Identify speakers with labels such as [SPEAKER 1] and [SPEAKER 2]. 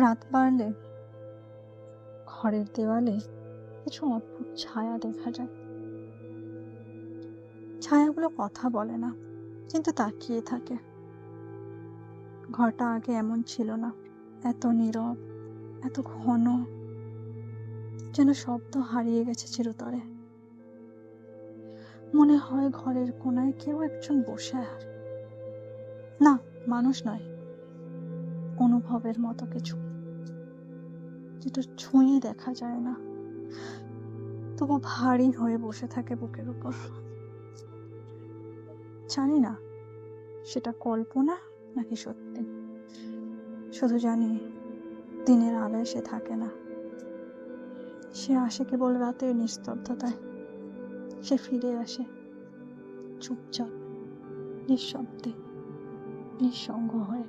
[SPEAKER 1] রাত বাড়লে, ঘরের দেওয়ালে কিছু অদ্ভুত ছায়া দেখা যায়। ছায়াগুলো কথা বলে না, কিন্তু তাকিয়ে থাকে। ঘরটা আগে এমন ছিল না, এত নীরব, এত ঘন, যেন শব্দ হারিয়ে গেছে চিরতরে। মনে হয় ঘরের কোনায় কেউ একজন বসে আর। না, মানুষ নয়, অনুভবের মতো কিছু। যেটা ছুঁয়ে দেখা যায় না। তবু ভারী হয়ে বসে থাকে বুকের উপর। জানি না, সেটা কল্পনা নাকি সত্যি? শুধু জানি দিনের আলোয় সে থাকে না। সে আসে কেবল রাতের নিস্তব্ধতায়। সে ফিরে আসে চুপচাপ, নিঃশব্দে, নিঃসঙ্গ হয়ে।